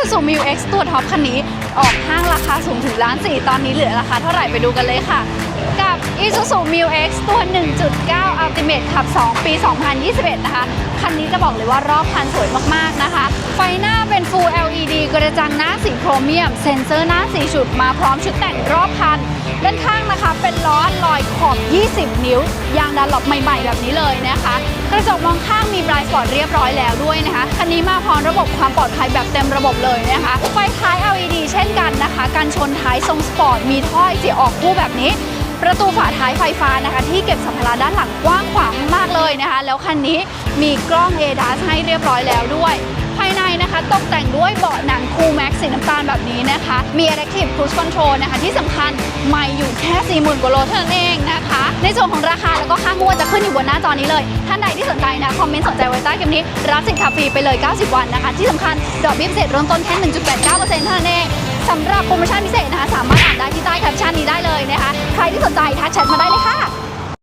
Isuzu m u X ตัวท็อปคันนี้ ออกห้างราคาสูงถึงล้านสี่ตอนนี้เหลือราคาเท่าไหร่ไปดูกันเลยค่ะ กับ Isuzu m u X ตัว 1.9 Ultimate ขับ 2 ปี 2021 นะคะ คันนี้จะบอกเลยว่ารอบคันสวยมากๆนะคะ ไฟหน้าเป็น Full LED กระจังหน้าสีโครเมียม เซ็นเซอร์หน้าสีชุดมาพร้อมชุดแต่งรอบคัน ด้านข้างนะคะเป็นล้อลอยขอบ 20 นิ้ว ยางดันหลบใหม่ๆ แบบนี้เลยนะคะ กระจายสปอร์ตเรียบร้อยแล้วด้วยนะคะ คันนี้มาพร้อมระบบความปลอดภัยแบบเต็มระบบเลยนะคะ ไฟท้าย LED เช่นกันนะคะกันชนท้ายทรงสปอร์ตมีถ้อยเสียออกคู่แบบนี้ประตูฝาท้ายไฟฟ้านะคะ ที่เก็บสัมภาระด้านหลังกว้างขวางมากเลยนะคะ แล้วคันนี้มีกล้อง ADAS ให้เรียบร้อยแล้วด้วย ภายในนะคะตกแต่งด้วยเบาะหนังคูลแม็กสีน้ำตาลแบบนี้นะคะ มี Adaptive Cruise Control นะคะ ที่สำคัญไม่อยู่แค่ 40,000กว่าโลเท่านั้นเองนะ ในส่วนของราคาแล้วก็ค่างวดจะขึ้นอยู่บนหน้าจอนี้เลย ท่านใดที่สนใจนะคอมเมนต์สนใจไว้ใต้คลิปนี้ รับสินค้าฟรีไปเลย 90 วันนะคะ ที่สำคัญดอกเบี้ยพิเศษเริ่มต้นแค่1.89%เท่านั้นเองสำหรับโปรโมชั่นพิเศษนะคะสามารถอ่านได้ที่ใต้แคปชั่นนี้ได้เลยนะคะ ใครที่สนใจทักแชทมาได้เลยค่ะ